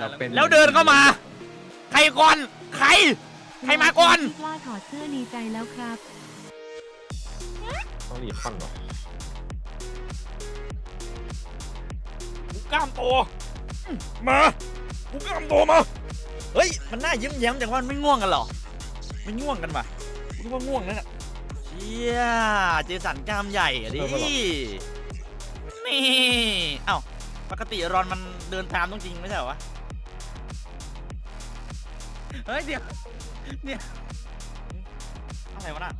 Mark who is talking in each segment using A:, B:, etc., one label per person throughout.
A: เราเป็น
B: แล้วเดินเข้ามา ใครก่อน ใคร ใครมาก่อน
C: กล้าถอดเสื้อดีใจแล้วครับ
D: ต้องรีคอนเหรอ
B: กูกล้ามโตอื้อมากูกล้ามโตมา เฮ้ย มันน่ายิ้มแย้มแต่ว่ามันไม่ง่วงกันเหรอ ไม่ง่วงกันปะกูคิดว่าง่วงนั่นแหละเชี่ยเจสันกล้ามใหญ่อะดิ นี่ เอ้า ปกติรอนมันเดินตามต้องจริงไม่ใช่เหรอวะ
A: เฮ้ยเดี๋ยว
B: อะไรวะน่ะ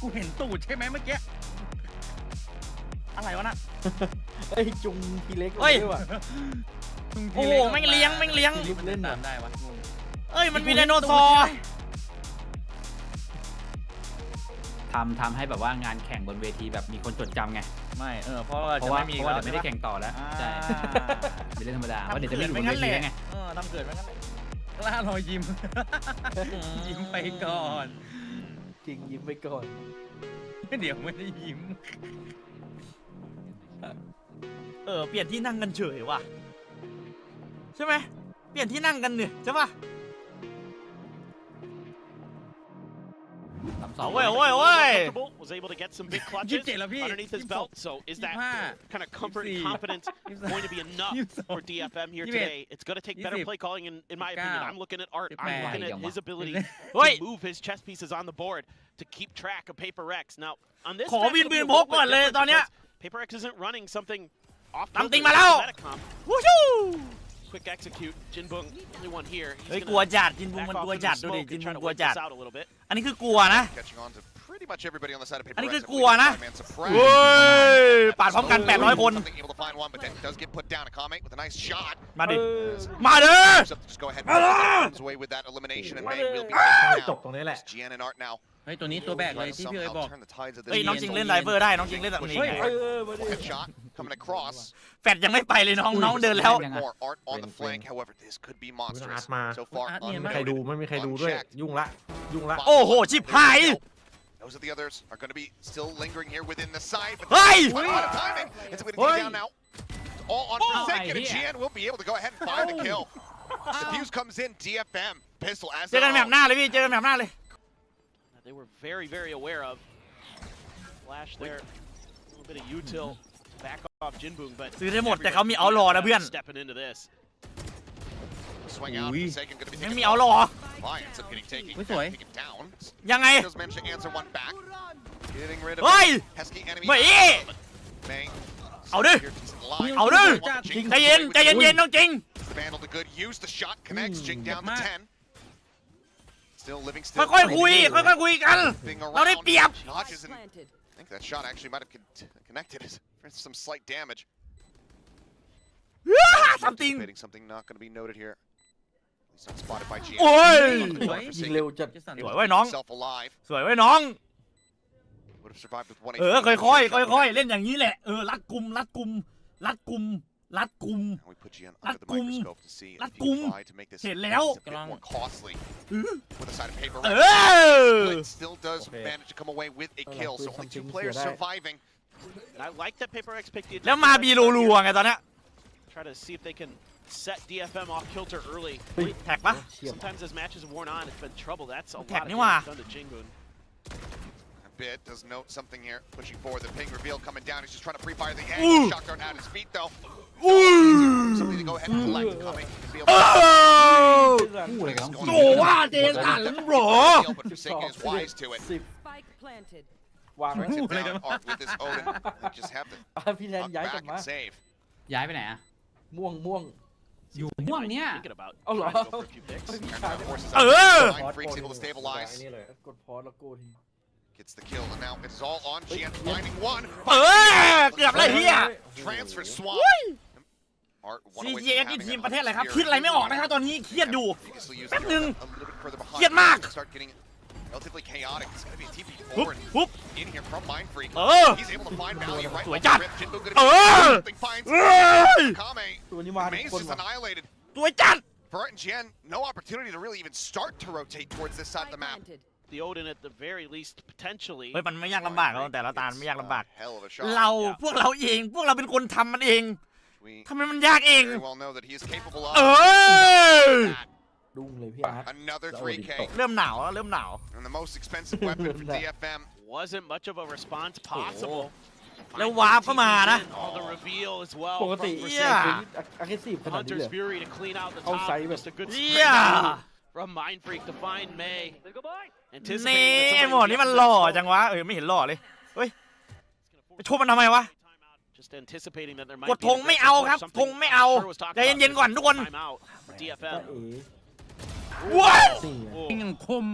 A: กูเห็นตูดใช่ไหมเมื่อกี้
B: อะไรวะน่ะ
D: เอ้ยจุงทีเล็ก
B: เฮ้ย
D: ด้วยว่ะ
B: โอ้โหแม่งเลี้ยงแม่งเลี้ยง
D: รีบเล่นหน่
A: ตา
D: อย
A: มได้วะงง
B: เอ้ยมันมีไดโนเสาร์
E: ทำทำให้แบบว่างานแข่งบนเวทีแบบมีคนจดจำไง
B: ไม่เออเพราะว่า
E: เพ
B: จะ
E: ราะว่า
B: ไม่มี
E: เพราะว่า
B: แล้ว
E: เดี๋ยวไม่ได้
B: ใช่ปะ
E: แข่งต่อแล้ว
B: อ่า
E: ใช่เป็นเรื่องธรรมดาว่าะเดี๋ยวจะไม่อยู่บน
B: ทำ
E: เว
B: เขิ
E: ที
B: น
E: แล้วไง
B: เออทำเกิดไปงั้นแหละ
A: ก ล้ารอยยิ้ม ยิ้มไปก่อน
D: จริงยิ้มไปก่อน
A: เดี๋ยวไม่ได้ยิ้ม
B: เออเปลี่ยนที่นั่งกันเฉยว่ะ ใช่ไหมเปลี่ยนที่นั่งกันเนี่ยใช่ปะ
E: สามสอ
B: เอา
E: ง
B: เว้ยเอาเว้ยเอาเว้ย
F: comfortable, was able to get some big
A: ยี่
F: clutches
A: สิบเจ็ดแล้วพี่
F: underneath his
A: ยี่สิบสอง
F: belt. So is
A: ยี่สิ
F: that
A: บห้า
F: kind of comfort and
A: ยี่สิบสี่
F: confidence
A: ยี่สิบสาม
F: going to be enough
A: ยี่สิบสอง
F: for DFM here
A: ยี่สิบเอ็ด
F: today? It's going to take better
A: ยี่สิบ
F: play calling, in, in my
A: สิบเก้า
F: opinion. I'm looking at Art.
A: สิบ
F: I'm
A: แปด
F: looking
E: ยัง
F: at
E: วะ
F: his ability
B: เฮ้ย
F: to move his chess pieces on the board to keep track of Paper Rex. Now, on this,
B: ขอ
F: map,
B: วิน
F: it'll be
B: วิ
F: a
B: นพก
F: little
B: ก่อน
F: bit
B: เลย
F: different
B: ตอนเนี้ย
F: because Paper Rex isn't running something off
B: Something
F: kilter
B: มาแล้ว
F: with the Metacom.
B: วู้ชู
F: Quick execute. Jinbung, only one here. He's
B: เฮ้ย
F: gonna
B: กลัวจัดจินบุง
F: back
B: มัน
F: off
B: กลัว
F: into
B: จัด
F: the
B: ดูดิ
F: smoke
B: จิน
F: and
B: บุ
F: try
B: ง
F: to
B: กลัว
F: wait
B: จัด
F: this out a little bit.
B: อันนี้คือกลัวนะ
G: Catching on to pretty much everybody on the side of Paper
B: อันนี้คือ
G: Rex.
B: กลัวนะ
G: Five-man surprise.
B: เฮ้ย ปาดพร้อมกัน 800 คน
G: Something able to find one, but then does get put down. A comment with a nice shot.
B: มาดิ
D: เออ
B: มาเด้อ
G: Moves up to just go ahead and comes away with that elimination, and May will be taken
D: จบ
G: down.
D: ตรงนี้แหละ
G: It's Gian and Art now.
A: เฮ้ยตัวนี้ตัวแบกเลย
G: Try to
A: ที่พี่เอ๋
G: somehow
A: บอก
G: turn the tides of
B: เฮ้ย
G: this
B: น้อง
G: game.
B: จริงเล่นไดเวอร์ได้น้องจริงเล่นแบบนี้
D: เฮ้ย
B: ไง
D: เออมาดิ
G: Headshot coming across.
B: แฟดยังไม่ไปเลยน้องน้องเดินแล้ว
E: ยังไง
G: More Art on the
D: Wing,
G: flank.
D: wing.
G: However, this could be
D: อาร์
G: monstrous.
D: ตมา
G: So far,
A: อาร์ตเนียน
D: ไม่
A: มาก
D: มีใครดูไม่มีใครดูด้วยยุ่งละยุ่งละ
B: โอ้โหชิบหาย
G: Those are the others are going to be still lingering here within the side. But
B: Hey!
G: a lot of timing. It's going to
D: Hey!
G: get down now. All on
E: Oh,
G: Forsaken, and
E: yeah.
G: Gian will be able to go ahead and find the kill. Diffuse comes in. DFM pistol as
B: เจอกันแบบหน้าเลยพี่เจอกันแบบหน้าเลย
F: that they were very, very aware of. Flash there, a little bit of util to back off Jinbung, but
B: ซื้อได้หมดแต่เขามีเอาหล่อนะเพื่อน
F: stepping into this.
G: swing out.
D: Ui.
G: Forsaken going to be
B: ยัง
G: taken
B: มีเอาหล่อ
G: Why ends up getting taken,
A: Ui, sủi.
G: taken down.
B: ยังไง
G: Does manage to answer one back. Getting rid of
B: เฮ้ย
G: pesky enemy.
B: ไม่
G: May.
B: เอาดิ
G: Here, decent line.
B: เอาดิ
G: Want to jinx
B: ใจเย็น
G: away with
B: ใจเย็น
G: the
B: เย็นน้องจริง
G: Vandal to good use. The shot connects. Jing down to
A: Mad.
G: 10. Still living still.
B: ค่อยๆคุย ค่อยๆคุยกัน
G: Thing
B: เราได้
G: around.
B: เปรียบ
G: Dodges and I think that shot actually might have con- connected for some slight damage.
B: something
G: Anticipating something not going to be noted here. At least not spotted by Gian.
B: โอ้ย
D: ยิงเร็วจัด
A: เจสัน
B: สวยเว้ยน้อง
G: Himself alive.
B: สวยไว้ยน้อง
G: Would have survived with one
B: เออ ค่อยๆ ค่อยๆ เล่นอย่างนี้แหละ เออ รัดกุม รัดกุม รัดกุม รัดกุม
G: And we put Gian
B: Lat
G: under the
B: kum.
G: microscope to see
B: Lat
G: if he can
B: kum.
G: try to make this
B: ห็น
G: a
B: แล้ว
G: bit more costly
B: เออ
G: with a side of paper.
B: เอ
G: But
B: อ
G: it still does
D: Okay.
G: manage to come away with a
D: Well,
G: kill.
D: like,
G: So
D: with
G: only two
D: something
G: players
D: here, right?
G: surviving.
F: And I like that Paper X picked the
B: แล้วมา
F: adjustment
B: บี
F: right
B: รั
F: here.
B: วๆไงตอนเนี้ย
F: Try to see if they can set DFM off kilter early.
B: แท็กปะ
D: เฉียบ
F: Sometimes as matches have worn on, it's been trouble. That's a lot
B: Tech
F: of
B: ni wa.
F: damage done to Jingun.
G: A bit does note something here, pushing forward. The ping reveal coming down. He's just trying to free fire the
B: Ooh.
G: angle. Shock dart at his feet though.
B: อู้
G: Something to go ahead and collect. Coming to be
B: เอ
G: able
B: อ
E: พูดอะไรกัน
G: to
B: โอ้ว่าเจสันบรอ
G: Deal, but Forsaken is wise to it.
D: สิบ
H: Spike planted.
D: วางไว้
G: Brings it down. Art with this Odin. They just have to
D: อ่ะพี่แทน
G: knock
D: ย้ายกลับ
G: back
D: มา
G: and save.
E: ย้ายไปไหนอะ
D: ม่วงม่วง
E: อยู่ม่วงเนี่ย
F: Thinking about
D: Oh,
F: trying to
D: lol.
F: go for a few picks.
D: Oi.
G: And now forces
B: Uh.
G: out. Nine freaks able to stabilize.
D: นี่เลยกดพอสแล้วโกที
G: Gets the kill, and now it's all on Gian
D: Wait,
G: finding one.
B: เออ เกือบเลยเฮีย
G: Transfer swap. Art one
B: ซี
G: away
B: เจ
G: from
B: นี่
G: having
B: ทีม
G: a
B: ประเทศอะไรครับ
G: severe
B: คิดอะไรไม่ออกนะครับตอนนี้เครียดอยู่
G: Previously used
B: Bác
G: here,
B: đừng.
G: a little bit further behind.
B: Khiết mạc.
G: Start getting relatively chaotic. It's gonna be a TP
B: ปุ๊บ
G: forward
B: ปุ๊บ
G: in here from Mind Freak.
B: เออ
G: He's able to find value right
B: สวย
G: off
B: จัด
G: the rip. Jinbu gonna
B: เอ
G: be
B: อ
G: something finds
B: เอ้ย
G: Kame.
D: ตัวนี้มาทุก
G: Maze
D: คน
G: just
D: ว่ะ
G: annihilated.
B: สวยจัด
G: For Art and Jen, no opportunity to really even start to rotate towards this side of the
H: Spike
G: map.
H: planted.
F: The Odin at the very least potentially.
B: เฮ้ยมันไม่ยากลำบากเราแต่ละตาลไม่ยากลำบาก
G: Hell of a shot.
B: เรา
F: Yeah.
B: พวกเราเองพวกเราเป็นคนทำมันเอง
G: We
B: ทำไมมันยากเอง
G: very well know that he is capable
B: เอ
G: of.
B: อ
G: That.
D: ดุ้งเลยพี่อาร์ต
G: Another
D: That would be
G: 3K
B: เริ่มหนาวแล้วเริ่มหนาว
G: and the most expensive weapon for DFM.
F: Wasn't much of a response possible.
B: แล้ววาร์ปเข้ามานะ
F: All the reveal as well.
D: ปกติ
F: from
B: เหี้ย
D: อาร์เคซีฟขนาดนี้
F: Hunter's
D: เลย
F: Fury to clean out the
D: I'll
F: top.
D: save it.
F: Just a good
B: เยี่ย
F: sprint move from Mind Freak to find May.
B: นี่
F: Anticipating that
B: ไอ้
F: somebody
B: หมอ
F: would
B: นี่
F: get
B: มัน
F: the
B: หล่อ
F: result.
B: จังวะเออไม่เห็นหล่อเลย เฮ้ย
F: It's gonna
B: ไป
F: force
B: ชกมันทำไมวะ กดธงไม่เอาครับธงไม่เอาใจเย็นๆก่อนทุกคนว้าว
E: ยังคม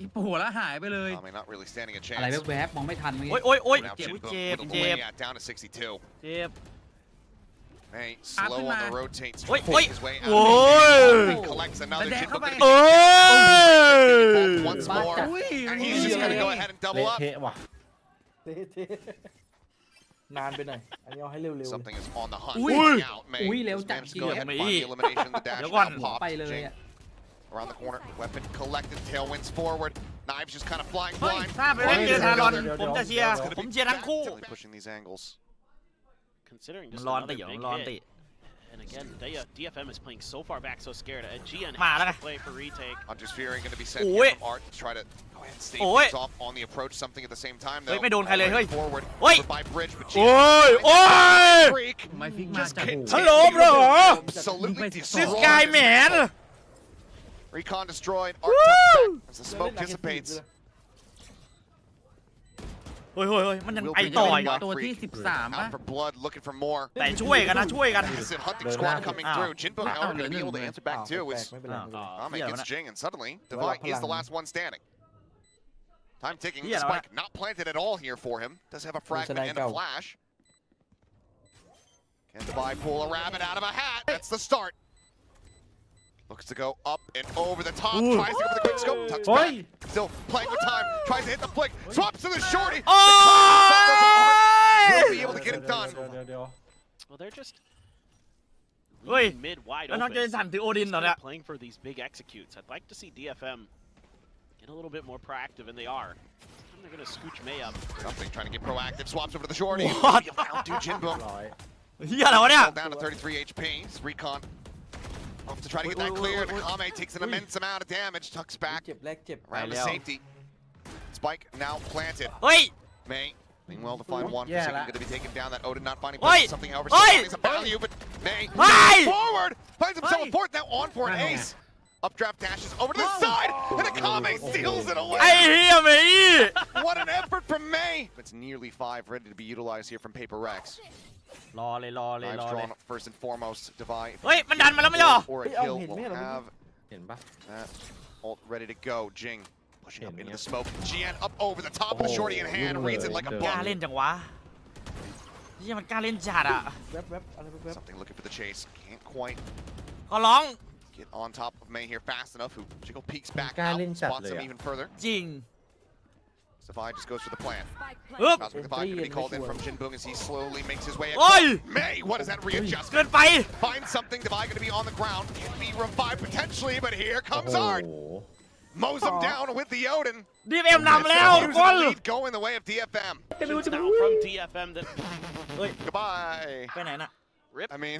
E: อีโผล่แล้วหายไปเลย อะไรแวบๆมองไม่ทันเมื่
B: โอ้ยโอ้ยโอ้ยเจ็บเจ็บเจ็บเจ็บ
E: ขึ้
G: นมาโอ้ย
B: โอ้ย
G: โอ้ย
B: แด
G: งเข้า
E: ไป
B: โอ้ย
G: บ้าจัด
D: เละเทะว่ะ เละเทะนานไปหน่อย อันนี้เอาให้เร็วๆเลย
G: Something is on the hunt.
E: Ui.
G: Coming out. May
E: Ui,
G: just
E: leo
G: managed to
E: chặt
G: go
E: kìa.
G: ahead and
B: Mỹ.
G: find the elimination. The dash
B: Nhớ
G: now
B: con.
G: popped.
E: ไปเลย
G: Jing
E: อะ
G: around the corner. Weapon collected. Tailwinds forward. Knives just kind of flying
B: เฮ้ย
G: blind.
B: ทราบไปเล่นเจอทารอน
D: เดี๋ยวๆ
B: ผมจะเชียร์
D: เดี๋ยวๆ
B: ผมเชียร์ทั้งคู่
G: Actively pushing these angles.
F: Considering
B: มัน
F: just
B: ร้อน
F: another
B: ติเหรอ
F: big
B: มันร้อน
F: hit.
B: ติ
F: And again, they, uh, DFM is playing so far back, so scared. Uh, GN
B: Mà
F: has
B: đó
F: to play for retake.
G: Hunter's Fury going to be sent
B: Ui.
G: in from Art to try to go ahead and stave
B: Ui.
G: things off on the approach. Something at the same time,
B: เฮ้ย
G: though.
B: ไม่โดนใครเลยเฮ้ย
G: Already Forward.
B: เฮ้ย
G: By bridge, but
B: โอ้ย โอ้ย
G: Freak
E: ไม่ฟิกมา
G: just
E: จาก
G: continues
B: ฮัลโหล bro
G: Absolutely
E: This
B: this
G: destroyed.
B: guy man
G: Recon destroyed.
B: Woo.
G: Art tucks back as the
D: เล่
G: smoke
D: น aggressive
G: dissipates.
D: เลย
B: เฮ้ยเฮ้ยเฮ้ยมันยัง
G: Will
B: ไป
G: be
B: ต่อ
G: doing
B: อีกเหรอ
G: what?
E: ตัวที่ 13ป่ะ
G: Out for blood, looking for more.
B: แต่ช่วยกันนะ ช่วยกัน
G: Innocent hunting
D: They're
G: squad
D: not-
G: coming
B: Ow.
G: through. Jinbuk,
E: Ow.
G: however, going to be able to
E: Ow.
G: answer back
D: อ้าว
G: too.
D: แปล
G: Is
D: กๆไม่เป็นไรไม่เป็นไร
B: อ่า
G: Ame
B: เหี้ย
G: gets
B: วะ
G: Jing, and suddenly
D: Well,
G: Divine is the
D: Palang.
G: last one standing. Time ticking.
B: หี้ย
G: The
B: แล้วะ
G: spike not planted at all here for him. Does have a fragment and a
D: Gal.
G: flash. Can Divine pull a rabbit out of a hat? That's the start. Looks to go up and over the top.
B: Ooh.
G: Tries to go for the quick the Tucks
D: Oi.
G: back. Still playing with time. Tries to hit the flick. Swaps to the shorty.
B: Oh!
G: Will be able to get it done.
F: Well, they're just
B: Oi.
F: mid wide open.
B: They're not getting time. The Odin not that.
F: Playing for these big executes. I'd like to see DFM get a little bit more proactive, and they are. They're gonna scooch May up.
G: Something trying to get proactive. Swaps over to the shorty.
B: What? Jimbo. Dujinbo. Yeah,
G: no, down to 33 HP. Recon off to try to get that clear,
B: and
G: Akame takes an immense amount of damage. Tucks back around
B: to
G: safety. Spike now planted.
B: Wait!
G: May Meanwhile, well to find one
D: yeah,
G: for
D: second,
G: going to be taken down. That Odin not finding
B: place.
G: something however still some value, but May forward finds himself a port now on for an ace. Updraft dashes over to the oh. side, and Akame steals it away.
B: I hear me!
G: What an effort from May! It's nearly five ready to be utilized here from Paper Rex.
B: รอเลยรอเลย
G: Knives
B: รอเลย
G: drawn first and foremost. Divide
B: เฮ้ย มันดันมาแล้วไม่ใช่เหรอ
G: or a
D: Hey, oh,
G: kill
D: hit
G: will
D: me, hit me.
G: have
D: เห็นปะ
G: that ult ready to go. Jing pushing up
D: Hit me,
G: into the
D: yeah.
G: smoke. Gian up over the top of the
D: Oh,
G: shorty in hand,
D: you
G: reads it like a
D: little
B: กล้า
G: book.
B: เล่นจังวะเฮียมันกล้าเล่นจัดอ่ะ
D: แวบแวบอะไรแวบ
G: Something looking for the chase. Can't quite
B: ก็ร้อง
G: get on top of May here fast enough. Who Jiggle peeks back
D: Kaya
G: out,
D: rin shot
G: spots him
D: เลยอะ
G: even further.
B: จริง
G: Savai just goes for the plan.
B: อึ๊บ
G: Cosmic Divide going to be called in from Jinbung as he slowly makes his way.
B: Oi!
G: across. May, what is that
B: เกิ
G: readjustment?
B: นไป
G: Finds something. Divide going to be on the ground. Can be revived potentially, but here
D: โอ้
G: comes
D: โห
G: Art. Mows him
D: Aw.
G: down with the Odin.
B: ดีเอ็มนำแล้วทุก
G: Here's
B: คน
G: the lead going the way of DFM.
F: It's now from DFM that
G: Goodbye.
B: ไปไหนน่ะ
F: rip.
G: I mean,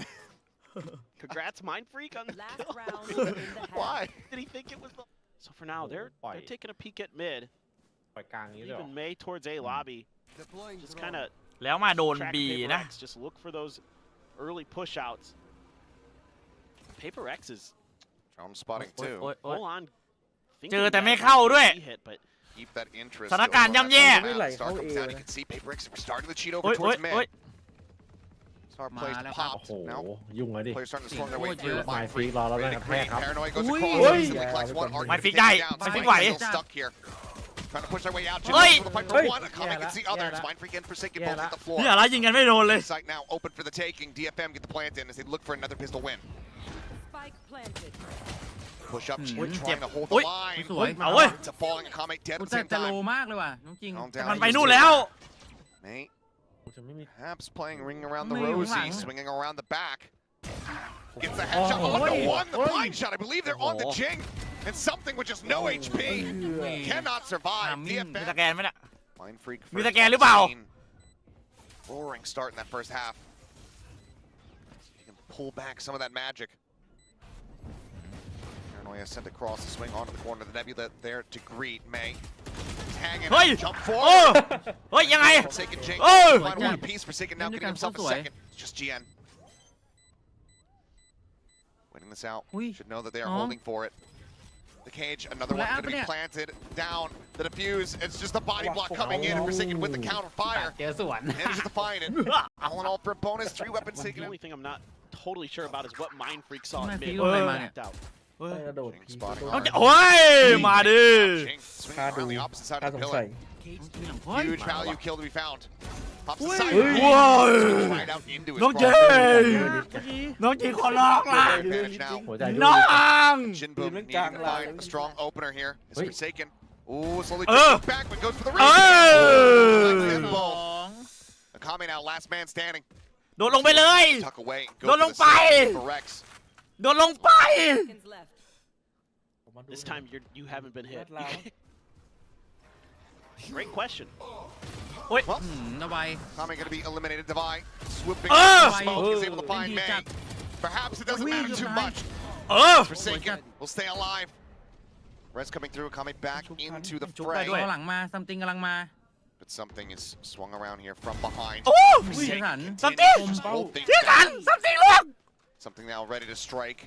F: Congrats, Mind Freak, on the
H: Last
F: kill.
H: round in the half.
G: why?
F: Did he think it was the? So for now, they're
D: Why?
F: they're taking a peek at mid.
D: ปล่อยกลางนี้เลยเหรอ
F: Even May towards A lobby. Just kind of
B: แล้วมาโดน
F: track
B: บี
F: Paper
B: นะ
F: X. Just look for those early push outs. Paper X is
G: Drone spotting
B: โอ๊ย
G: too.
B: โอ๊ยโอ๊ย
F: full on.
B: เจอแต่ไม่เข้าด้วย
F: Hit, but
G: Keep that interest.
B: สถานการณ์
G: over on
B: ย่ำแย่
G: that
D: ไม่ไหล
G: Star
D: เข้า
G: comes
D: เอ
G: down. You
D: นะ
G: can see Paper X. We're starting to cheat
B: โอ๊
G: over
B: ยโอ๊ย
G: towards mid.
B: โอ๊ย
G: Star
E: มา
G: plays
E: แล้วครับ
G: pop.
D: โอ้โห
G: Now
D: ยุ่งแล้วดิ
G: players starting to storm their way
E: Ôi,
G: through.
E: trời
D: Mai
G: Mind
D: Freak
G: Freak
D: lo lắm
G: ready
D: đang
G: to create
D: thét lắm.
G: Paranoid goes
E: Ui.
G: across.
D: Ui.
G: Instantly
D: Yeah,
G: collects one.
D: Mai
G: Art
B: Freak
G: gets taken
B: đây.
G: down.
B: Mai Freak
G: Spike
B: vậy.
G: still stuck here. Trying to push their way out.
B: Ui.
G: Jinbuk with a fight for
D: Ui.
G: one. Akame
D: Yeah,
G: can see
D: that-
G: others.
D: yeah, that-
G: Mind Freak and Forsaken
D: Yeah,
G: both hit
D: that-
G: the floor.
B: เฮียอะไรยิงกันไม่โดนเลย
G: Site now open for the taking. DFM get the plant in as they look for another pistol win.
H: Spike planted.
G: Push up,
E: Hmm.
G: Jin
B: Ui,
G: trying
B: chẹp.
G: to hold
B: Ui.
G: the line.
E: สวย
B: เอาเว้ย
G: To falling Akame dead
E: กู
G: at the
E: แต่
G: same
E: แต่โล
G: time.
E: มากเลยว่ะน้องจริง
G: Calm down.
B: มันไปนู่นแล้ว
G: May
D: จะไม่มี
G: perhaps playing ring around the
E: Mày không
G: rosy,
E: hẳn.
G: swinging around the back. Gets the headshot
D: Oh,
G: on the
D: oi,
G: one, the
D: oi.
G: blind shot. I believe they're on the
B: Oh.
G: Jing. And something with just no HP.
D: เพื่อ
G: Cannot survive.
E: Ah, min.
B: มีส
G: DFM.
B: แกนไหมเนี่ย
G: Mind Freak
B: มี
G: first
B: สแกน
G: on
B: หรือเปล่า
G: scene. roaring start in that first half. He can pull back some of that magic. Paranoia sent across the swing onto the corner. The Nebula there to greet May. Tagging
B: Hey!
G: it, jump
B: เอ
G: forward.
B: อเฮ้ย ยังไง
G: Forsaken Jing.
B: Oh!
G: Final one piece. Forsaken now getting himself a second. It's just GN. Winning this out.
E: Ui.
G: Should know that they are
E: Oh.
G: holding for it. The cage, another one going to be planted down. The defuse, it's just the body block coming in and Forsaken with the counter fire.
E: There's the one.
G: Manages to find it. all in all for a bonus, three weapons
F: well,
G: taken. The
F: only thing I'm not totally sure about is what Mind Freak saw in mid. know out.
G: Jing spotting
B: okay. Oi, my
G: dude! Swinging on the opposite side of the pillar.
D: ย
G: Huge value kill to be found. Pops the
B: Ui.
G: side.
B: Wow.
G: Right out into his
B: น้อง
G: front.
B: เจน้องจีขอร้องละ
G: Advantage now.
D: หัวใจ
B: น้อง
G: Shin
D: Dude,
G: Boom
D: look
G: needing to
D: down
G: find
D: low.
G: a strong opener here. It's
D: Wait.
G: Forsaken. Ooh, slowly
B: Uh.
G: takes it back, but goes for the
B: เอ
G: ring.
B: อ
G: Akame now, last man standing.
B: โดดลงไปเลย
G: Tuck away. Go
B: Don't
G: for the
B: look by.
G: save for Rex.
B: โดดลงไป
H: Seconds left.
F: This time you're you haven't been hit.
D: Loud.
F: Great question.
E: อืมระบาย
G: Akame going to be eliminated. Divide. Swooping
B: Uh.
G: through the smoke. He's able to find
E: Indeed,
G: May.
E: Jack.
G: Perhaps it doesn't
E: Ui,
G: matter
E: good
G: too
E: night.
G: much.
B: เออ
G: Forsaken will stay alive. Res coming through. Akame back into the
B: ชุบได้
G: fray.
B: ด้วย
E: เอาหลังมาซัมติงกำลังมา
G: But something is swung around here from behind.
B: โอ้
E: อุ้ยสัน
B: สัมติง
G: Just hold things
B: เชื่อกัน
G: down.
B: สัมติงลูก
G: Something now ready to strike.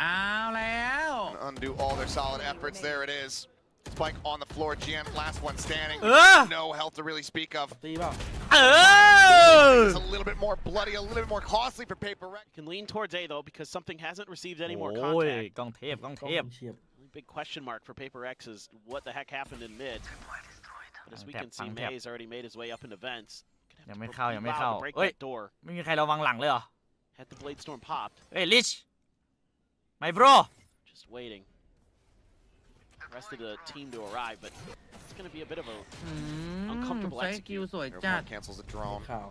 E: เอาแล้ว
G: and undo all their solid efforts. There it is. Spike on the floor. GM, last one standing.
B: Uh.
G: No health to really speak of.
D: ตีเปล่า
B: เออ
G: It's a little bit more bloody, a little bit more costly for Paper Rex.
F: Can lean towards A though because something hasn't received any more
B: โอ้ย
F: contact.
B: กองเทพกอง
D: ต้
B: เท
D: อ
B: พ
D: งเฉียบ
F: Big question mark for Paper X is what the heck happened in mid. But as we
B: Tap,
F: can see,
B: tap, tap.
F: May's already made his way up into vents. Gonna have
B: ยัง
F: to
B: ไม่
F: pro-
B: เข้ายังไม่
F: wow,
B: เข้า
F: to break
B: เฮ้ย
F: that door.
B: ไม่มีใครระวังหลังเลยเหรอ
F: Had the blade storm popped.
B: เฮ้ยลิชไมโบร
F: Just waiting. Rest of the team to arrive, but it's going to be a bit of a
E: อืม
F: Uncomfortable
E: ใช้สกิล
F: execute.
E: สวยจัด
G: Airborne cancels the drone.
D: ข่าว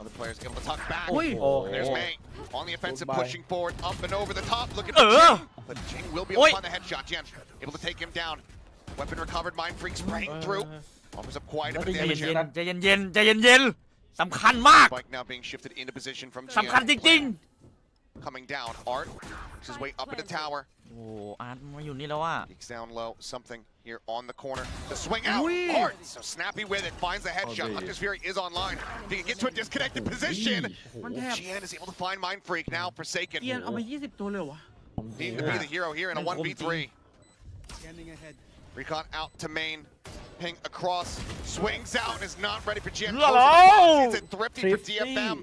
G: Other players able to tuck back.
E: Oi.
D: Oh.
G: And there's May on the offensive,
D: Goodbye.
G: pushing forward, up and over the top, looking for
B: Uh.
G: Jing. But Jing will be able
B: Oi.
G: to find the headshot. Jen able to take him down. Weapon recovered. Mind Freak spraying through. Offers up quite a bit of
B: ใจ
G: damage
B: เย็
G: here.
B: นๆใจเย็นๆใจเย็นๆสำคัญมาก
G: Spike now being shifted into position from
B: สำคัญ
G: GM.
B: จริง
G: Coming down. Art makes his way up into tower.
B: ๆ โอ้อาร์ตมาอยู่นี่แล้วว่า
G: Peeks down low. Something here on the corner. The swing out.
E: Ui.
G: Art so snappy with it. Finds the headshot.
D: Oh,
G: Hunter's Fury is online. He can get to a disconnected position.
E: มันแทบ
G: GN is able to find Mind Freak now. Forsaken.
E: เกียนเอาไป 20 ตัวเลยเหรอวะ
G: Needing to be the hero here in a
D: Man,
G: 1v3. Recon out to main. Ping across. Swings out and is not ready for GM.
B: Hello.
G: Closes the box. It's a thrifty for
D: Thrifty.
G: DFM.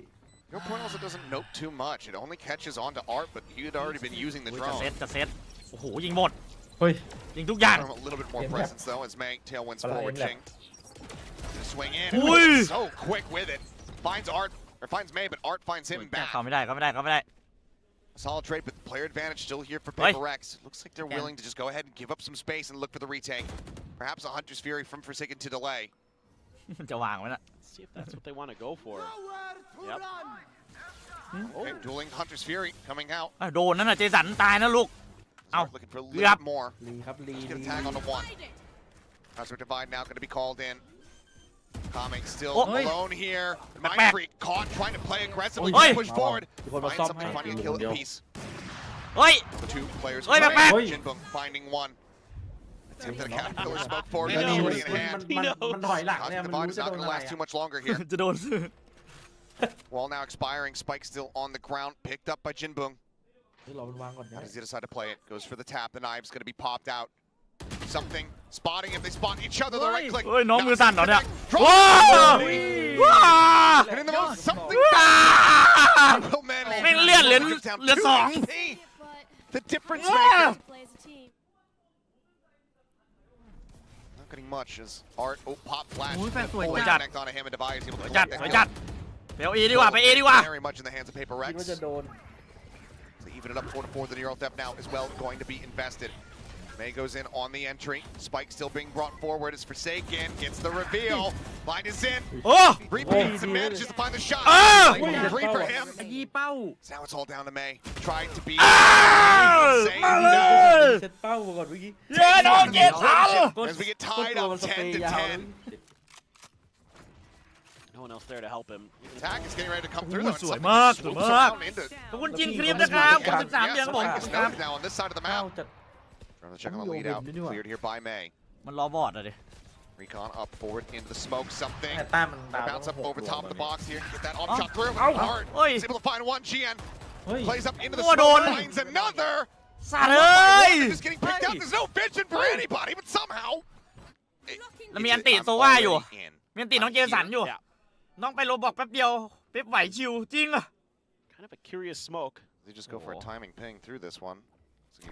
G: Your point also doesn't note too much. It only catches on to Art, but he had already been using the
B: โอ้ยจะ
G: drone.
B: เซตจะเซตโอ้โหยิงหมด
D: เฮ้ย
B: ยิงทุกอย่าง
G: From a little bit more
D: Yeah.
G: presence though as May tailwinds
D: Wala,
G: forward.
D: yun lang.
G: Ching. Gonna swing in.
B: Ui.
G: So quick with it. Finds Art, or finds May, but Art finds him back.
B: เข้าไม่ได้เข้าไม่ได้เข้าไม่ได้
G: Solid trade, but the player advantage still here for
B: Oi.
G: Paper Rex. Looks like they're
E: Yeah.
G: willing to just go ahead and give up some space and look for the retake. Perhaps a Hunter's Fury from Forsaken to delay.
B: จะวางไว้นะ
F: Let's see if that's what they want to go for. Yep.
G: Okay, dueling Hunter's Fury coming out.
B: อ่ะโดนนั่นน่ะเจสันตายนะลูก
G: Start
B: Ow.
G: looking for a little
B: Yep.
G: bit more.
D: ลีครับลี
G: Let's get
D: ลี
G: a tag on the one. Hazard Divide now going to be called in. Kame still
B: Oh. Oi.
G: alone here.
B: Back,
G: Mind
B: back.
G: Freak caught, trying to play aggressively,
B: Oi.
G: push forward.
D: มีคนมา
G: Find
D: ซ่อม
G: something,
D: ให้
G: finding a
D: อยู่
G: kill
D: คนเดียว
G: piece.
B: เฮ้ย
G: The two players.
B: Oi, back, back.
G: Oi. Jinbung finding one. Attempted a caterpillar smoke forward,
F: He
G: but
F: knows.
G: already in
D: มัน
G: hand.
D: มันมันถอยหลังเนี่ย
G: Cosmic
D: มัน
G: Divide
D: รู้
G: is
D: จะ
G: not
D: โดน
G: going to
D: อะไร
G: last
D: อะ
G: too much longer here.
B: จะโดน
G: Wall now expiring. Spike still on the ground, picked up by Jinbung.
D: เฮ้ยรอมันวางก่อนนะ
G: How does he decide to play it? Goes for the tap. The knive's going to be popped out. Something. Spotting if they spot each other. The right click.
B: เฮ้ยน้องมือสั่นเหรอเนี่ย
G: Drop.
B: ว้าวว้า
G: And in the most something
B: ว้า
G: will manage.
B: แม่งเลื่อนเหลือ
G: Hunter's down
B: เหลือ
G: two
B: สอง
G: HP. The difference
B: Yeah.
G: maker.
H: Play as a team.
G: Not getting much as Art. Oh, pop flash.
E: Ui, phải
G: Fully
E: tuổi
B: chặt.
G: connect onto him and Divide is able to
B: สวยจัด
G: collect
B: สวย
G: that
B: จัด
G: kill.
B: ไปเอาเอดีกว่า ไปเอดีกว่า
G: Very much in the hands of Paper
D: คิดว่า
G: Rex.
D: จะโดน
G: To even it up 4 to 4, the Neural Theft now as well going to be invested. May goes in on the entry. Spike still being brought forward as Forsaken gets the reveal. Line is in.
B: โอ้
G: Repeats
D: Oh.
G: and manages to find the shot.
B: Ah!
G: Light Three for him.
E: ยีเป้า
G: So now it's all down to May. Tried to be.
B: Ah!
G: Say
B: มาเล
G: no.
B: ย
D: เซตเป้าก่อนเมื่อกี้
B: เย้น้องเจสัน
G: As we get
D: ก็
G: tied
D: ตัว
G: up
D: มันสเปร
G: 10
D: ย์
G: to
D: ยาว
G: 10.
F: No one else there to help him.
G: Attack is getting ready to come through.
B: Ooh,
G: though, and
B: สวย
G: something
B: มาก
G: just
B: สวย
G: swoops
B: มาก
G: around into
B: ขอบคุณจินคลิปนะครับขอบคุณ13เดือนครับผม
G: Spike is noted now on this side of the
D: ข้าว
G: map.
D: จัด
G: From the check on the
D: Ooh,
G: lead out,
D: baby, do it.
G: cleared here by May.
B: มันรอบอดอะดิ
G: Recon up forward into the smoke. Something
D: แต่แต้มมันดาว
G: bounce up
D: ต้องหก
G: over
D: ดวง
G: top of
D: ตอน
G: the
D: นี้
G: box here. Get that off
B: Oh.
G: shot through.
B: Oh.
G: Hard.
B: Oi.
G: He's able to find one. GN
D: เฮ้ย
G: plays up into the
B: Oh,
G: smoke.
B: Don.
G: Finds another.
B: สัตว์เอ้ย
G: Just getting picked up. There's no vision for anybody, but somehow. it-
B: แล้วมี
G: it's-
B: อันติ
G: I'm
B: โซว่าอยู่
G: already in.
B: มีอันติน้องเจสันอยู่
F: Yeah.
B: น้องไปโรบอกแป๊บเดียวเป๊ปไหวชิวจริงอะ
F: Kind of a curious smoke.
G: They just go for a
B: Oh.
G: timing ping through this one.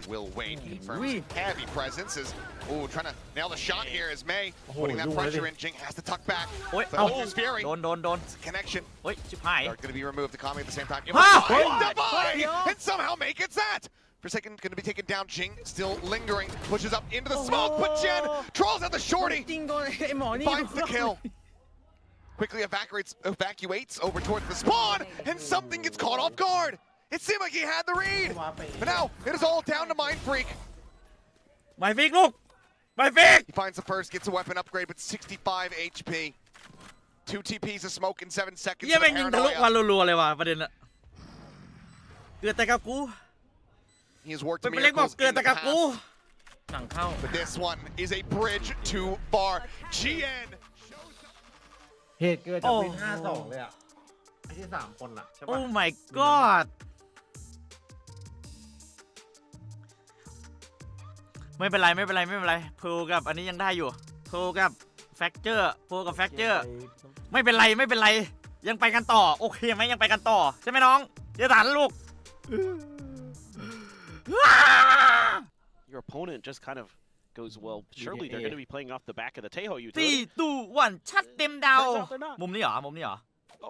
G: Will
B: Wayne
G: confirms oui. heavy presence is oh trying to nail the shot here as May
D: oh,
G: putting that pressure
D: really.
G: in. Jing has to tuck back.
B: Oi,
G: but oh, Fury.
B: Don, don, don. It's a
G: connection.
B: wait too high.
G: are going to be removed. The Kami at the same time.
B: Ah,
G: and somehow make it that. For second, going to be taken down. Jing still lingering, pushes up into the oh, smoke, oh. but Jen trolls out the shorty. finds the kill. Quickly evacuates, evacuates over towards the spawn, and something gets caught off guard. It seemed like he had the read.
D: ว้าไป
G: But now it is all down to Mind Freak.
B: ไมฟิกลูกไมฟิก
G: He finds the first, gets a weapon upgrade, but 65 HP. Two TPs of smoke in seven seconds.
B: เยี่ย
G: for
B: แม่
G: the
B: งยิงทะลุ
G: paranoia.
B: ควันรัวๆเลยว่ะประเด็นอะเกิดแต่กับกู
G: He has worked
B: เป็นไปเล็กบอก
G: miracles
B: เกิด
G: in
B: แต่
G: the
B: กับกู
G: past,
A: หลังเข้า
G: but this one is a bridge too far. GN
D: เหตุเกิดจาก
B: โอ้
D: วินห้าสองเลยอ่ะไอ้ที่สามคนอ่ะใช่
B: โอ้
D: ปะ
B: my god ไม่เป็นไรไม่เป็นไรไม่เป็นไรโพลกับอันนี้ยังได้อยู่โพลกับแฟกเจอร์โพลกับแฟกเจอร์ไม่เป็นไรไม่เป็นไร ยังไปกันต่อ โอเคไหมยังไปกันต่อ ใช่ไหมน้องเจสันลูก
F: Your opponent just kind of goes, well, surely they're going to be playing off the back of the Tejo
B: สี่
F: utility.
B: ตู้วันชัดเต็มดาว
F: Turns out they're not.
B: มุมนี้เหรอ มุมนี้เหรอ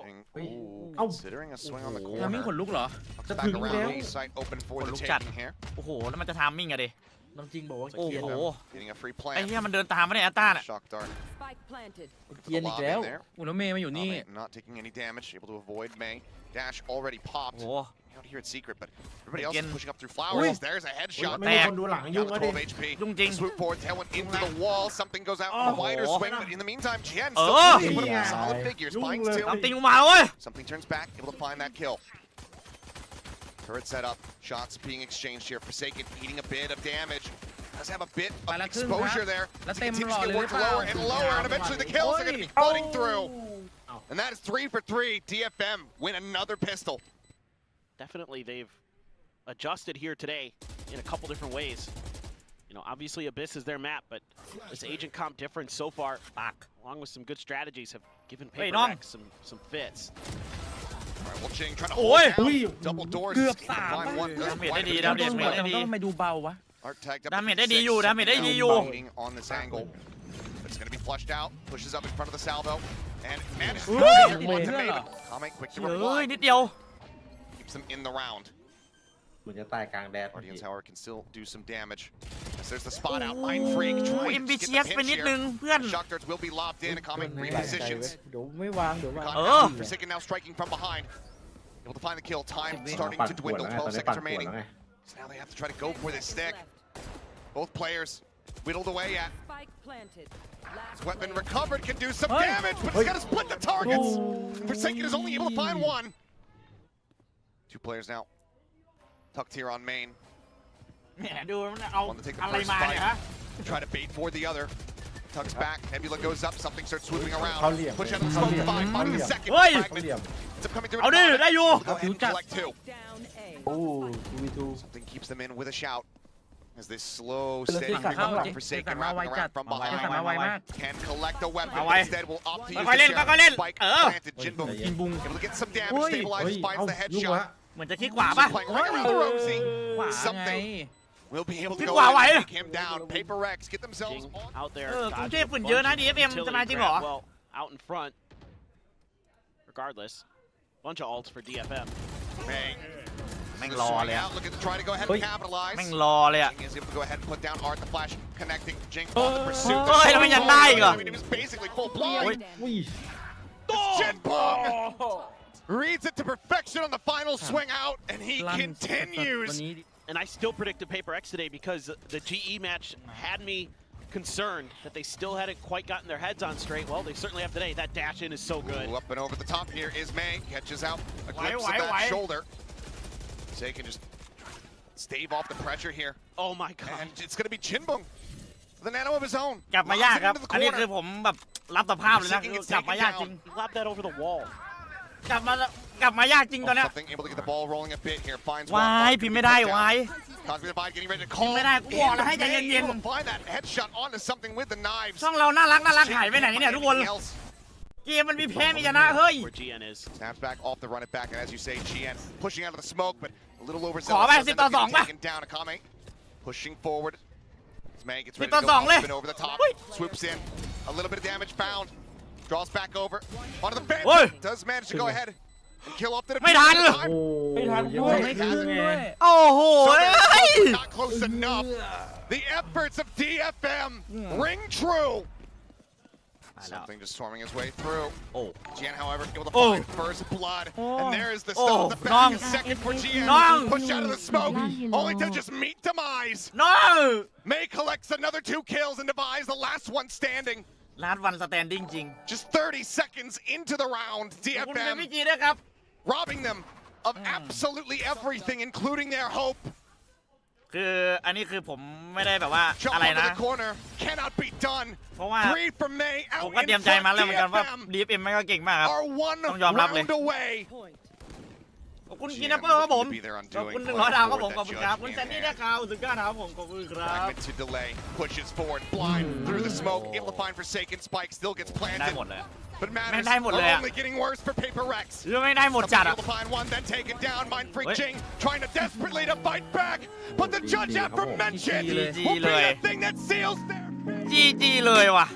G: And,
D: Wait.
G: ooh,
D: Oh.
G: considering a swing on the
A: ทำมิ่งข
G: corner.
A: นลุกเหรอ
G: Comes
D: That's
G: back
D: who
G: around.
D: we
G: A site open for the
B: Look at-
G: taking here.
B: โอ้โห แล้วมันจะทามมิ่งอะดิ
D: น้ำจริงบอกว่า
B: โอ้
D: เกรียน
B: โห
D: นะ
G: Getting a free
B: ไอ้
G: plant.
B: เหี้ยมันเดินตามมาเนี่ยแอตต้าน่ะ
G: Shock dart.
H: Spike planted.
D: เกรียนอีกแล้ว
G: there.
A: อุลเมย์มาอยู่นี่
G: Kame not taking any damage, able to avoid May. Dash already
B: โอ้
G: popped.
B: โห
G: Out here it's secret, but everybody else
B: Again.
G: is pushing up through flowers.
B: Ui.
G: There's a headshot.
D: ไม่มีคนดูหลัง
G: Down
D: ยุ่ง
G: to
D: ก็ดิ
G: 12 HP.
B: Dung jing.
G: Swoop forward, tail went into the wall. Something goes out on the wider
B: Oh.
G: swing, but in the meantime, Jen
B: Oh.
G: still able to put up
D: Yeah.
G: a solid figure. Spine
D: Dung
G: still.
B: ตามติงกูมาเว้ย
G: Something turns back, able to find that kill. Turret set up. Shots being exchanged here. Forsaken eating a bit of damage. Does have a bit of exposure there. He continues to lower and lower, and eventually the kills are going to be flooding through. And that is three for three. DFM win another pistol.
F: Definitely, they've adjusted here today in a couple different ways. You know, obviously Abyss is their map, but this agent comp difference so far, along with some good strategies, have given Paper Wait, some some fits.
G: All right, well, Jing trying to
B: Oi.
G: hold down.
D: Ui.
G: Double doors.
A: เกือบ
G: Able to
A: สาม
G: find one.
B: ดา
G: Doesn't
B: เมจ
G: quite
B: ได้ดี
G: fit
B: ดา
G: the
B: เมจ
A: ต้น
B: ได้
A: ต้อง
B: ดี
A: ต้องไปดูเบาวะ
G: Art tagged up.
B: ดา
G: to
B: เมจได้ดีอยู่
G: six.
B: ดาเมจได้ดีอยู่
G: Waiting on this angle. But it's going to be flushed out. Pushes up in front of the salvo. And manages to
B: Ooh.
G: get
D: Wait.
G: onto Maven. Comment quick to
B: เฮ้ย
G: reply.
B: นิดเดียว
G: Keeps them in the round.
D: เหมือนจะตายกลางแดด
G: Guardians, however, can still do some damage. As there's the spot out. Mind Freak
B: โอ้
G: trying
B: เอ็ม
G: to
B: บี
G: just
B: เชี
G: get
B: ย
G: the
B: สไป
G: pinch
B: นิดนึ
G: here.
B: งเพื่อน
G: Shock darts will be lobbed in. A comment
D: ไม่ได้ใจ
G: repositions.
D: เว้ยเดี๋ยวไม่วางเดี๋ยววาง
G: Recon
B: Oh.
G: down. Forsaken now striking from behind. Able to find the kill. Time
A: Wait.
G: starting
D: ปั่น
G: to
D: ปวด
G: dwindle.
D: แล้วไงตอน
G: 12
D: นี้ปั่น
G: seconds
D: ปวด
G: remaining.
D: แล้วไง
G: So now they have to try to go for this stick.
H: Left.
G: Both players whittled away at.
H: Spike planted. Last
G: His weapon
H: player.
G: recovered, can do some
A: Hey.
G: damage, but he's got to split the targets. Forsaken is only able to find one. Two players now. Tucked here on main.
B: แหมดูมันเอา
G: Want to take the
B: อะไร
G: first
B: มาเนี่ย
G: fight.
B: ฮะ
G: Try to bait for the other. Tucks back. Nebula goes up. Something starts swooping around.
D: How liam,
G: Push
D: man.
G: out of the
D: How
G: smoke.
D: liam.
G: Five.
D: How
G: Finding the
D: liam.
G: second.
B: Oi.
D: เขา
G: fragment.
D: เหลี่ยม
G: It's up coming through.
B: เอาดิ
G: Iconic.
B: ได้อยู่
G: Go ahead and
A: Future.
G: collect two.
H: Down A.
D: โอ้ทูวีทู
G: Something keeps them in with a shout. As this slow,
D: Let's
G: steady
D: see.
G: creep
D: Come
G: up
D: on.
G: Forsaken
A: มาไว
G: wrapping
A: จัด
G: around from
A: เจสัน
G: behind.
A: มาไวมาก
G: Can collect a weapon,
B: เอา
G: but
B: ไว้
G: instead will opt to use
B: ค่อยๆเล่น
G: the
B: ค่อยๆเล่น
G: sheriff. Spike
B: เออ
G: planted. Jinbu
A: กินบุง
G: able to get some damage,
A: Oi.
D: เฮ้ย
G: stabilize, finds
D: เอ้า
G: the
D: ยุ่ง
G: headshot.
D: ละ
B: เหมือนจะคิดขวาป่ะ
G: Playing right around the Rosie.
A: ขวาไง
G: Something will be able to
B: Kick
G: go
B: quả
G: ahead
B: vậy.
G: and take him down. Paper Rex get themselves
F: Jing
G: on.
F: out there.
B: เออกรุง
F: dodging
B: เทพ
F: a
B: ฝุ่น
F: bunch
B: เยอะนะ
F: of
B: DFM
F: utility
B: จะมาจริงเหรอ
F: grab. Well, out in front. Regardless, bunch of ults for DFM.
G: May
B: แม่ง
G: the
B: รอ
G: swing
B: เลยอะ
G: out, looking to try to go ahead
D: Oi.
G: and capitalize.
B: แม่งรอเลยอะ
G: Jing is able to go ahead and put down Art the Flash, connecting Jing
A: Oh.
G: on the pursuit.
B: Oh,
G: The
B: แล้วมันยัง
G: shot
B: ได้อีกเหรอ
G: I mean, he was basically full
H: Last
G: blind.
H: stand.
D: อุ้ย
G: Jinpeng reads it to perfection on the final swing out, and he
A: ลั่น
G: continues.
A: วันนี้
F: And I still predicted Paper X today because the GE match had me concerned that they still hadn't quite gotten their heads on straight. Well, they certainly have today. That dash in is so good.
G: Ooh, up and over the top here is May. Catches out a
B: Why,
G: glimpse
B: why,
G: of that
B: why?
G: shoulder. Say can just stave off the pressure here.
F: Oh my god.
G: And it's going to be Chinbung. The nano of his own.
B: กลับมายาก
G: Lobs it
B: ครับ
G: into the
B: อันนี้
G: corner.
B: คือผมแบบรับสภาพเลยนะคือกลับมายากจริง
F: He lobbed that over the wall.
B: กลับมากลับมายากจริงตอนเนี้ย
G: Something able to get the ball rolling a bit here. Finds
B: วาย
G: one.
B: พิมพ์ไม่ได้วาย
G: Cosmic Divide getting ready to call.
B: ไม่ได้กูบอกแล้วให้ใจ
G: May
B: เย็นๆ
G: able to find that headshot onto something with the knives.
B: ช่องเราน่ารักน่ารักหายไปไหนเนี่ยทุกคน
G: Anything else?
B: เกมมันมีแพ้มีชนะเฮ้ย
F: Where GN is.
G: Snaps back off the run it back, and as you say, GN pushing out of the smoke, but a little
B: ขอ
G: overzealous.
B: ไป
G: so
B: สิบ
G: then
B: ต่อ
G: they're
B: สอง
G: getting
B: ป่ะ
G: taken down. Akame pushing forward. As May gets
B: สิบ
G: ready
B: ต่อ
G: to
B: ส
G: go
B: องเลย
G: up and over the top.
B: เฮ้ย
G: Swoops in. A little bit of damage found. Draws back over. Onto the bench.
B: เฮ้ย
G: Does manage to go ahead and kill off the
B: ไม่ทัน
G: defense.
D: โอ้
A: ไม่ทัน
D: ยัง
A: ด้วย
D: ไง
A: ไม่ทันด้วย
B: โอ้โห
G: So
B: เฮ้ย
G: they're not close enough. The efforts of DFM ring true. Something just storming his way through.
B: โอ้
G: Gian, however, able to
B: Oh.
G: find first blood.
B: Oh.
G: And there's the
B: Oh,
G: stun of the back.
B: Nong.
G: A second for Gian.
B: Nong.
G: Pushed out of the smoke. Only to just meet demise.
B: no
G: May collects another two kills and Demise, the last one standing.
B: ลาดวันสแตนดิ้งจริง
G: Just 30 seconds into the round.
B: ขอบคุณเป็น
G: DFM
B: พี่จีด้วยครับ
G: robbing them of absolutely everything, including their hope.
B: คืออันนี้คือผมไม่ได้แบบว่า
G: Jump
B: อะไร
G: onto
B: นะ
G: the corner. Cannot be done.
B: เพราะว่า
G: Three from May
B: ผม
G: out
B: ก็
G: in
B: เตรียมใจ
G: front.
B: มาแล้วเหมือนกันว่า
G: DFM
B: ดีเอ็มไม่ก็เก่งมากครับ
G: are one
B: ต้องยอมรับเลย
G: round away.
H: Point.
B: ขอบคุณ
G: GM
B: กินนัปเปอร์ครับผม
G: looking to be there
B: ขอบ
G: undoing
B: คุณหนึ่ง
G: play
B: ร้อยดาวครับผม
G: forward
B: ขอบคุณ
G: that
B: ครับ
G: judge
B: คุณ
G: in
B: แซนดี้
G: hand.
B: นะครับสุดยอดครับผมขอบคุณครับ
G: Fragment to delay, pushes forward, blind through the smoke, able to find Forsaken. Spike still gets
B: ได้
G: planted,
B: หมดเลย
G: but matters
B: ไม่ได้หมดเลย
G: are
B: อะ
G: only getting worse for Paper Rex.
B: หรือไม่ได้หมดจัด
G: Somebody
B: อ่ะ
G: able to find one, then taken down. Mind Freak
B: เฮ้ย
G: Jing trying to desperately to fight back, but the judge aforementioned
B: GG
G: will be
B: เลย
G: the thing that seals their.
B: จีจีเลยว่ะ